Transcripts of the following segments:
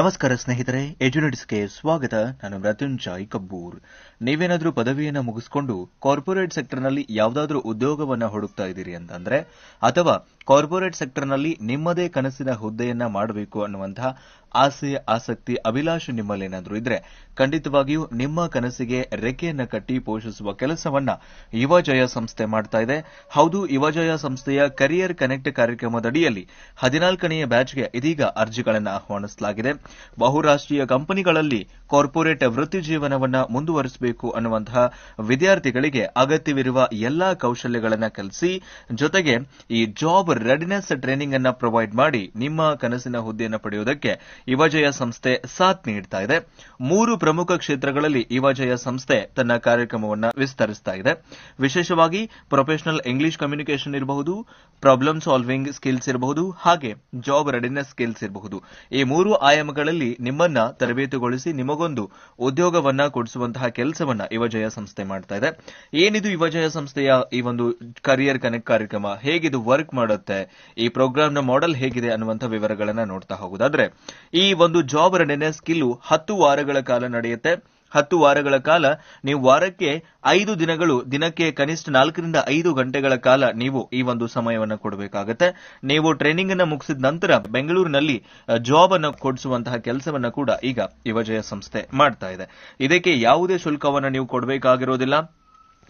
ನಮಸ್ಕಾರ ಸ್ನೇಹಿತರೆ ಎಜುನೆಟ್ಸ್ಗೆ ಸ್ವಾಗತ. ನಾನು ಮೃತ್ಯುಂಜಯ್ ಕಬ್ಬೂರ್. ನೀವೇನಾದರೂ ಪದವಿಯನ್ನು ಮುಗಿಸ್ಕೊಂಡು ಕಾರ್ಪೊರೇಟ್ ಸೆಕ್ಟರ್ನಲ್ಲಿ ಯಾವುದಾದ್ರೂ ಉದ್ಯೋಗವನ್ನ ಹುಡುಕ್ತಾ ಇದ್ದೀರಿ ಅಂತಂದ್ರೆ, ಅಥವಾ ಕಾರ್ಪೊರೇಟ್ ಸೆಕ್ಟರ್ನಲ್ಲಿ ನಿಮ್ಮದೇ ಕನಸಿನ ಹುದ್ದೆಯನ್ನ ಮಾಡಬೇಕು ಅನ್ನುವಂತಹ ಆಸೆ, ಆಸಕ್ತಿ, ಅಭಿಲಾಷೆ ನಿಮ್ಮಲ್ಲೇನಾದರೂ ಇದ್ರೆ ಖಂಡಿತವಾಗಿಯೂ ನಿಮ್ಮ ಕನಸಿಗೆ ರೆಕ್ಕೆಯನ್ನು ಕಟ್ಟಿ ಪೋಷಿಸುವ ಕೆಲಸವನ್ನ ಯುವಜಯ ಸಂಸ್ಥೆ ಮಾಡ್ತಾ ಇದೆ. ಹೌದು, ಯುವಜಯ ಸಂಸ್ಥೆಯ ಕರಿಯರ್ ಕನೆಕ್ಟ್ ಕಾರ್ಯಕ್ರಮದಡಿಯಲ್ಲಿ ಹದಿನಾಲ್ಕನೆಯ ಬ್ಯಾಚ್ಗೆ ಇದೀಗ ಅರ್ಜಿಗಳನ್ನು ಆಹ್ವಾನಿಸಲಾಗಿದೆ. ಬಹುರಾಷ್ಟ್ರೀಯ ಕಂಪನಿಗಳಲ್ಲಿ ಕಾರ್ಪೊರೇಟ್ ವೃತ್ತಿ ಜೀವನವನ್ನ ಮುಂದುವರಿಸಬೇಕು ಅನ್ನುವಂತಹ ವಿದ್ಯಾರ್ಥಿಗಳಿಗೆ ಅಗತ್ಯವಿರುವ ಎಲ್ಲಾ ಕೌಶಲ್ಯಗಳನ್ನು ಕಲಿಸಿ, ಜೊತೆಗೆ ಈ ಜಾಬ್ ರೆಡಿನೆಸ್ ಟ್ರೈನಿಂಗ್ ಅನ್ನು ಪ್ರೊವೈಡ್ ಮಾಡಿ ನಿಮ್ಮ ಕನಸಿನ ಹುದ್ದೆಯನ್ನು ಪಡೆಯುವುದಕ್ಕೆ ಯುವಜಯ ಸಂಸ್ಥೆ ಸಾಥ್ ನೀಡ್ತಾ ಇದೆ. ಮೂರು ಪ್ರಮುಖ ಕ್ಷೇತ್ರಗಳಲ್ಲಿ ಯುವಜಯ ಸಂಸ್ಥೆ ತನ್ನ ಕಾರ್ಯಕ್ರಮವನ್ನು ವಿಸ್ತರಿಸ್ತಾ ಇದೆ. ವಿಶೇಷವಾಗಿ ಪ್ರೊಫೆಷನಲ್ ಇಂಗ್ಲಿಷ್ ಕಮ್ಯುನಿಕೇಷನ್ ಇರಬಹುದು ಪ್ರಾಬ್ಲಮ್ ಸಾಲ್ವಿಂಗ್ ಸ್ಕಿಲ್ಸ್ ಇರಬಹುದು, ಹಾಗೆ ಜಾಬ್ ರೆಡಿನೆಸ್ ಸ್ಕಿಲ್ಸ್ ಇರಬಹುದು. ಈ ಮೂರು ಆಯಾಮಗಳಲ್ಲಿ ನಿಮ್ಮನ್ನ ತರಬೇತುಗೊಳಿಸಿ ನಿಮಗೊಂದು ಉದ್ಯೋಗವನ್ನ ಕೊಡಿಸುವಂತಹ ಕೆಲಸವನ್ನ ಯುವಜಯ ಸಂಸ್ಥೆ ಮಾಡ್ತಾ ಇದೆ. ಏನಿದು ಯುವಜಯ ಸಂಸ್ಥೆಯ ಈ ಒಂದು ಕರಿಯರ್ ಕನೆಕ್ಟ್ ಕಾರ್ಯಕ್ರಮ? ಹೇಗಿದು ವರ್ಕ್ ಮಾಡುತ್ತೆ? ಈ ಪ್ರೋಗ್ರಾಂನ ಮಾಡೆಲ್ ಹೇಗಿದೆ ಅನ್ನುವಂಥ ವಿವರಗಳನ್ನ ನೋಡ್ತಾ ಹೋಗುದಾದ್ರೆ ಈ ಒಂದು ಜಾಬ್ ರೆಡಿನೆಸ್ ಸ್ಕಿಲ್ ಹತ್ತು ವಾರಗಳ ಕಾಲ ನಡೆಯುತ್ತೆ. ಹತ್ತು ವಾರಗಳ ಕಾಲ ನೀವು ವಾರಕ್ಕೆ ಐದು ದಿನಗಳು, ದಿನಕ್ಕೆ ಕನಿಷ್ಠ ನಾಲ್ಕರಿಂದ ಐದು ಗಂಟೆಗಳ ಕಾಲ ನೀವು ಈ ಒಂದು ಸಮಯವನ್ನು ಕೊಡಬೇಕಾಗುತ್ತೆ. ನೀವು ಟ್ರೈನಿಂಗ್ ಅನ್ನು ಮುಗಿಸಿದ ನಂತರ ಬೆಂಗಳೂರಿನಲ್ಲಿ ಜಾಬ್ ಅನ್ನು ಕೊಡಿಸುವಂತಹ ಕೆಲಸವನ್ನ ಕೂಡ ಈಗ ಯುವಜಯ ಸಂಸ್ಥೆ ಮಾಡ್ತಾ ಇದೆ. ಇದಕ್ಕೆ ಯಾವುದೇ ಶುಲ್ಕವನ್ನು ನೀವು ಕೊಡಬೇಕಾಗಿರೋದಿಲ್ಲ.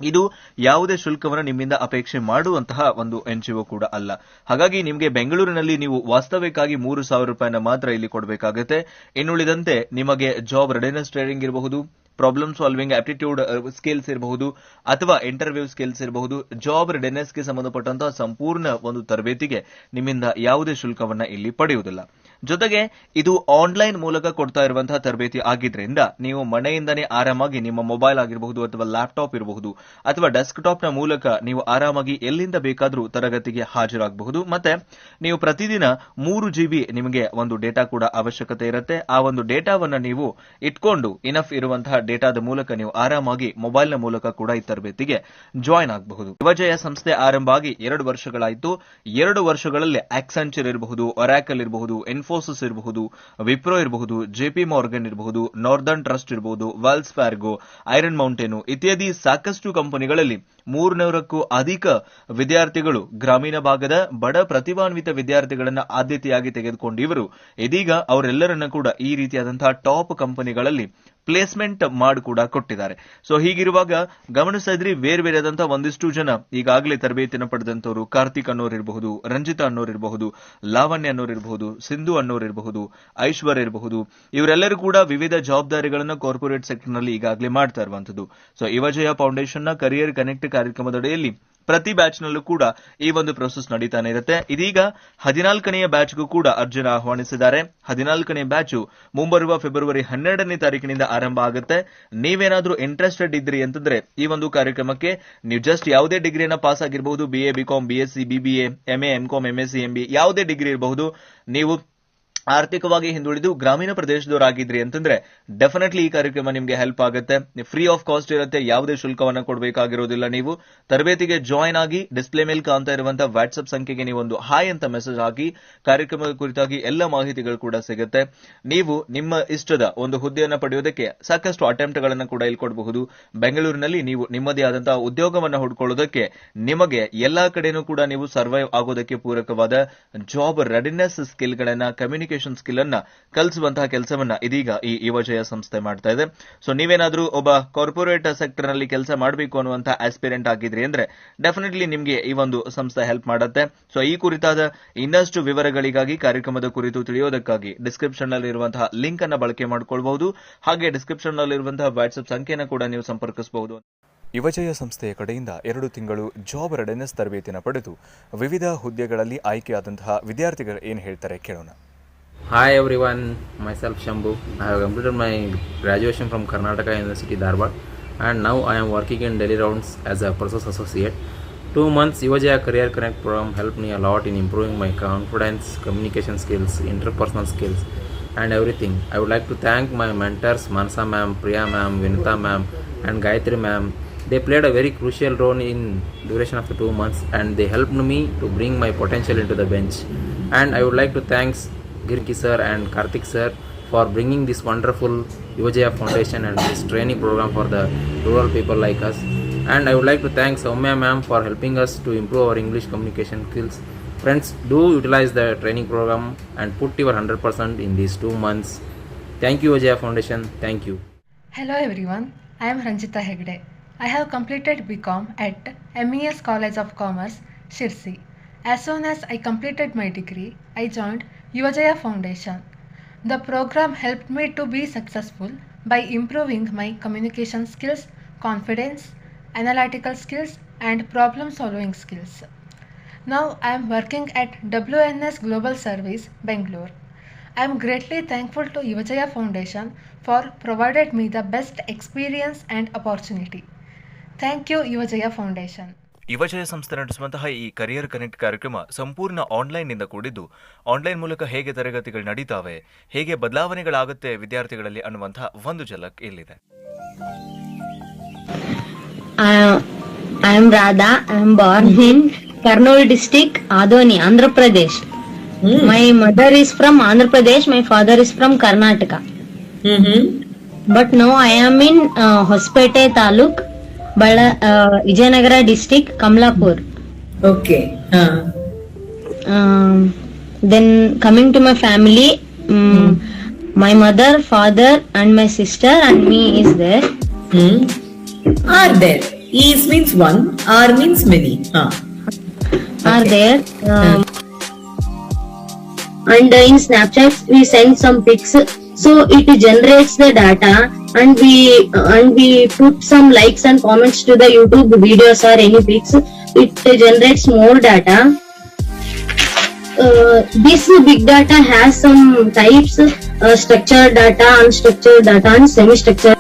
ಇದು ಯಾವುದೇ ಶುಲ್ಕವನ್ನು ನಿಮ್ಮಿಂದ ಅಪೇಕ್ಷೆ ಮಾಡುವಂತಹ ಒಂದು ಎನ್ಜಿಒ ಕೂಡ ಅಲ್ಲ. ಹಾಗಾಗಿ ನಿಮಗೆ ಬೆಂಗಳೂರಿನಲ್ಲಿ ನೀವು ವಾಸ್ತವಕ್ಕಾಗಿ ಮೂರು ಸಾವಿರ ರೂಪಾಯಿನ ಮಾತ್ರ ಇಲ್ಲಿ ಕೊಡಬೇಕಾಗುತ್ತೆ. ಇನ್ನುಳಿದಂತೆ ನಿಮಗೆ ಜಾಬ್ ರೆಡಿನೆಸ್ ಟ್ರೈನಿಂಗ್ ಇರಬಹುದು ಪ್ರಾಬ್ಲಮ್ ಸಾಲ್ವಿಂಗ್ ಆಪ್ಟಿಟ್ಯೂಡ್ ಸ್ಕಿಲ್ಸ್ ಇರಬಹುದು, ಅಥವಾ ಇಂಟರ್ವ್ಯೂ ಸ್ಕಿಲ್ಸ್ ಇರಬಹುದು. ಜಾಬ್ ರೆಡಿನೆಸ್ಗೆ ಸಂಬಂಧಪಟ್ಟಂತಹ ಸಂಪೂರ್ಣ ಒಂದು ತರಬೇತಿಗೆ ನಿಮ್ಮಿಂದ ಯಾವುದೇ ಶುಲ್ಕವನ್ನ ಇಲ್ಲಿ ಪಡೆಯುವುದಿಲ್ಲ. ಜೊತೆಗೆ ಇದು ಆನ್ಲೈನ್ ಮೂಲಕ ಕೊಡ್ತಾ ಇರುವಂತಹ ತರಬೇತಿ ಆಗಿದ್ರಿಂದ ನೀವು ಮನೆಯಿಂದನೇ ಆರಾಮಾಗಿ ನಿಮ್ಮ ಮೊಬೈಲ್ ಆಗಿರಬಹುದು ಅಥವಾ ಲ್ಯಾಪ್ಟಾಪ್ ಇರಬಹುದು ಅಥವಾ ಡೆಸ್ಕ್ಟಾಪ್ನ ನ ಮೂಲಕ ನೀವು ಆರಾಮಾಗಿ ಎಲ್ಲಿಂದ ಬೇಕಾದರೂ ತರಗತಿಗೆ ಹಾಜರಾಗಬಹುದು. ಮತ್ತೆ ನೀವು ಪ್ರತಿದಿನ ಮೂರು ಜಿಬಿ ನಿಮಗೆ ಒಂದು ಡೇಟಾ ಕೂಡ ಅವಶ್ಯಕತೆ ಇರುತ್ತೆ. ಆ ಒಂದು ಡೇಟಾವನ್ನ ನೀವು ಇಟ್ಕೊಂಡು ಇನಫ್ ಇರುವಂತಹ ಡೇಟಾದ ಮೂಲಕ ನೀವು ಆರಾಮಾಗಿ ಮೊಬೈಲ್ನ ಮೂಲಕ ಕೂಡ ಈ ತರಬೇತಿಗೆ ಜಾಯ್ನ್ ಆಗಬಹುದು. ಯುವಜಯ ಸಂಸ್ಥೆ ಆರಂಭ ಆಗಿ ಎರಡು ವರ್ಷಗಳಾಯಿತು. ಎರಡು ವರ್ಷಗಳಲ್ಲಿ ಆಕ್ಸೆಂಚರ್ ಇರಬಹುದು ಒರಾಕಲ್ ಇರಬಹುದು ಇನ್ಫೋಸಿಸ್ ಇರಬಹುದು, ವಿಪ್ರೋ ಇರಬಹುದು ಜೆಪಿ ಮಾರ್ಗನ್ ಇರಬಹುದು, ನಾರ್ದರ್ನ್ ಟ್ರಸ್ಟ್ ಇರಬಹುದು, ವೆಲ್ಸ್ ಫ್ಯಾರ್ಗೋ, ಐರನ್ ಮೌಂಟೇನು ಇತ್ಯಾದಿ ಸಾಕಷ್ಟು ಕಂಪನಿಗಳಲ್ಲಿ ಮೂರ್ನೂರಕ್ಕೂ ಅಧಿಕ ವಿದ್ಯಾರ್ಥಿಗಳು ಗ್ರಾಮೀಣ ಭಾಗದ ಬಡ ಪ್ರತಿಭಾನ್ವಿತ ವಿದ್ಯಾರ್ಥಿಗಳನ್ನ ಆದ್ಯತೆಯಾಗಿ ತೆಗೆದುಕೊಂಡಿವರು. ಇದೀಗ ಅವರೆಲ್ಲರನ್ನ ಕೂಡ ಈ ರೀತಿಯಾದಂತಹ ಟಾಪ್ ಕಂಪನಿಗಳಲ್ಲಿ ಪ್ಲೇಸ್ಮೆಂಟ್ ಮಾಡ್ ಕೂಡ ಕೊಟ್ಟಿದ್ದಾರೆ. ಸೊ ಹೀಗಿರುವಾಗ ಗಮನಿಸಿದ್ರಿ, ಬೇರೆ ಬೇರೆ ಆದಂತಹ ಒಂದಿಷ್ಟು ಜನ ಈಗಾಗಲೇ ತರಬೇತಿಯನ್ನು ಪಡೆದಂತವರು ಕಾರ್ತಿಕ್ ಅನ್ನೋರು ಇರಬಹುದು, ರಂಜಿತಾ ಅನ್ನೋರು ಇರಬಹುದು, ಲಾವಣ್ಯ ಅನ್ನೋರು ಇರಬಹುದು, ಸಿಂಧು ಅನ್ನೋರು ಇರಬಹುದು ಐಶ್ವರ್ಯ ಇರಬಹುದು, ಇವರೆಲ್ಲರೂ ಕೂಡ ವಿವಿಧ ಜವಾಬ್ದಾರಿಗಳನ್ನು ಕಾರ್ಪೊರೇಟ್ ಸೆಕ್ಟರ್ನಲ್ಲಿ ಈಗಾಗಲೇ ಮಾಡ್ತಾ ಇರುವಂತದ್ದು ಸೊ ಯುವಜಯ ಫೌಂಡೇಶನ್ನ ಕರಿಯರ್ ಕನೆಕ್ಟ್ ಕಾರ್ಯಕ್ರಮದಡಿಯಲ್ಲಿ ಪ್ರತಿ ಬ್ಯಾಚ್ನಲ್ಲೂ ಕೂಡ ಈ ಒಂದು ಪ್ರೊಸೆಸ್ ನಡೀತಾನೆ ಇರುತ್ತೆ. ಇದೀಗ ಹದಿನಾಲ್ಕನೆಯ ಬ್ಯಾಚ್ಗೂ ಕೂಡ ಅರ್ಜುನ ಆಹ್ವಾನಿಸಿದ್ದಾರೆ. ಹದಿನಾಲ್ಕನೇ ಬ್ಯಾಚು ಮುಂಬರುವ ಫೆಬ್ರವರಿ ಹನ್ನೆರಡನೇ ತಾರೀಕಿನಿಂದ ಆರಂಭ ಆಗುತ್ತೆ. ನೀವೇನಾದರೂ ಇಂಟ್ರೆಸ್ಟೆಡ್ ಇದ್ರಿ ಅಂತಂದ್ರೆ ಈ ಒಂದು ಕಾರ್ಯಕ್ರಮಕ್ಕೆ ನೀವು ಜಸ್ಟ್ ಯಾವುದೇ ಡಿಗ್ರಿಯನ್ನ ಪಾಸ್ ಆಗಿರಬಹುದು B A BCom B S C BBA MA MCom MSc MB ಯಾವುದೇ ಡಿಗ್ರಿ ಇರಬಹುದು, ನೀವು ಆರ್ಥಿಕವಾಗಿ ಹಿಂದುಳಿದು ಗ್ರಾಮೀಣ ಪ್ರದೇಶದವರಾಗಿದ್ರಿ ಅಂತಂದ್ರೆ ಡೆಫಿನೆಟ್ಲಿ ಈ ಕಾರ್ಯಕ್ರಮ ನಿಮಗೆ ಹೆಲ್ಪ್ ಆಗುತ್ತೆ. ಫ್ರೀ ಆಫ್ ಕಾಸ್ಟ್ ಇರುತ್ತೆ. ಯಾವುದೇ ಶುಲ್ಕವನ್ನ ಕೊಡಬೇಕಾಗಿರೋದಿಲ್ಲ ನೀವು. ತರಬೇತಿಗೆ ಜಾಯ್ನ್ ಆಗಿ ಡಿಸ್ಪ್ಲೇ ಮೇಲೆ ಕಾಣ್ತಾ ಇರುವಂತಹ ವಾಟ್ಸ್ಆಪ್ ಸಂಖ್ಯೆಗೆ ನೀವು ಒಂದು ಹಾಯ್ ಅಂತ ಮೆಸೇಜ್ ಹಾಕಿ ಕಾರ್ಯಕ್ರಮದ ಕುರಿತಾಗಿ ಎಲ್ಲ ಮಾಹಿತಿಗಳು ಕೂಡ ಸಿಗುತ್ತೆ. ನೀವು ನಿಮ್ಮ ಇಷ್ಟದ ಒಂದು ಹುದ್ದೆಯನ್ನು ಪಡೆಯೋದಕ್ಕೆ ಸಾಕಷ್ಟು ಅಟೆಂಪ್ಟ್ ಗಳನ್ನ ಕೂಡ ಇಲ್ಲಿ ಕೊಡಬಹುದು. ಬೆಂಗಳೂರಿನಲ್ಲಿ ನೀವು ನಿಮ್ಮದೇ ಆದಂತಹ ಉದ್ಯೋಗವನ್ನ ಹುಡ್ಕೊಳ್ಳೋದಕ್ಕೆ ನಿಮಗೆ ಎಲ್ಲಾ ಕಡೆನೂ ಕೂಡ ನೀವು ಸರ್ವೈವ್ ಆಗೋದಕ್ಕೆ ಪೂರಕವಾದ ಜಾಬ್ ರೆಡಿನೆಸ್ ಸ್ಕಿಲ್ ಗಳನ್ನ ಕಮ್ಯುನಿಕೇಶನ್ ಸ್ಕಿಲ್ ಅನ್ನ ಕಲಿಸುವಂತಹ ಕೆಲಸವನ್ನ ಇದೀಗ ಈ ಯುವಜಯ ಸಂಸ್ಥೆ ಮಾಡ್ತಾ ಇದೆ. ಸೊ ನೀವೇನಾದ್ರೂ ಒಬ್ಬ ಕಾರ್ಪೊರೇಟ್ ಸೆಕ್ಟರ್ನಲ್ಲಿ ಕೆಲಸ ಮಾಡಬೇಕು ಅನ್ನುವಂತಹ ಆಸ್ಪಿರೆಂಟ್ ಆಗಿದ್ರಿ ಅಂದ್ರೆ ಡೆಫಿನೆಟ್ಲಿ ನಿಮಗೆ ಈ ಒಂದು ಸಂಸ್ಥೆ ಹೆಲ್ಪ್ ಮಾಡುತ್ತೆ. ಸೊ ಈ ಕುರಿತಾದ ಇನ್ನಷ್ಟು ವಿವರಗಳಿಗಾಗಿ ಕಾರ್ಯಕ್ರಮದ ಕುರಿತು ತಿಳಿಯೋದಕ್ಕಾಗಿ ಡಿಸ್ಕ್ರಿಪ್ಷನ್ನಲ್ಲಿ ಇರುವಂತಹ ಲಿಂಕ್ ಅನ್ನ ಬಳಕೆ ಮಾಡಿಕೊಳ್ಬಹುದು. ಹಾಗೆ ಡಿಸ್ಕ್ರಿಪ್ಷನ್ನಲ್ಲಿ ಇರುವಂತಹ ವಾಟ್ಸ್ಆಪ್ ಸಂಖ್ಯೆಯನ್ನು ಕೂಡ ನೀವು ಸಂಪರ್ಕಿಸಬಹುದು. ಯುವಜಯ ಸಂಸ್ಥೆಯ ಕಡೆಯಿಂದ ಎರಡು ತಿಂಗಳು ಜಾಬ್ ರೆಡೆನೆಸ್ ತರಬೇತಿಯನ್ನು ಪಡೆದು ವಿವಿಧ ಹುದ್ದೆಗಳಲ್ಲಿ ಆಯ್ಕೆಯಾದಂತಹ ವಿದ್ಯಾರ್ಥಿಗಳು ಏನು ಹೇಳ್ತಾರೆ ಕೇಳೋಣ. Hi everyone, myself Shambhu. I have completed my graduation from Karnataka University Dharwad and now I am working in Delhi rounds as a process associate. Two months Yuvajaya Career Connect program helped me a lot in improving my confidence, communication skills, interpersonal skills and everything. I would like to thank my mentors Mansa ma'am, Priya ma'am, Vinita ma'am and Gayatri ma'am. They played a very crucial role in duration of the two months and they helped me to bring my potential into the bench. And I would like to thank Girki sir and Karthik sir for bringing this wonderful Yuvajaya Foundation and this training program for the rural people like us. And I would like to thank Soumya ma'am for helping us to improve our English communication skills. Friends, do utilize the training program and put your 100% in these two months. Thank you, Vijaya Foundation. Thank you. Hello everyone, I am Ranjita Hegde. I have completed BCom at MES College of Commerce, Shirsi. As soon as I completed my degree, I joined Yuvajaya Foundation. The program helped me to be successful by improving my communication skills, confidence, analytical skills, and problem solving skills. Now I am working at WNS Global Service, Bangalore. I am greatly thankful to Yuvajaya Foundation for provided me the best experience and opportunity. Thank you Yuvajaya Foundation. ಯುವಜಯ ಸಂಸ್ಥೆ ನಡೆಸುವಂತಹ ಈ career connect ಕಾರ್ಯಕ್ರಮ ಸಂಪೂರ್ಣ ಆನ್ಲೈನ್ನಿಂದ ಕೂಡಿದ್ದು online ಮೂಲಕ ಹೇಗೆ ತರಗತಿಗಳು ನಡೀತಾವೆ ಹೇಗೆ ಬದಲಾವಣೆಗಳಾಗುತ್ತೆ ವಿದ್ಯಾರ್ಥಿಗಳಲ್ಲಿ ಅನ್ನುವಂತಹ ಒಂದು ಝಲಕ್ ಇಲ್ಲಿದೆ. Kurnool district Adoni Andhra Pradesh my mother is from Andhra Pradesh my father is from Karnataka but no I am in Hospet taluk ಬಳ Vijayanagara district Kamalapur okay then coming to my family my mother father and my sister and me is there are there is means one are means many are there and in Snapchat we send some pics so it generates the data, and we and we put some likes and comments to the YouTube videos or any pics. It generates more data. Uh, this big data has some types: uh, structured data, unstructured data, and semi-structured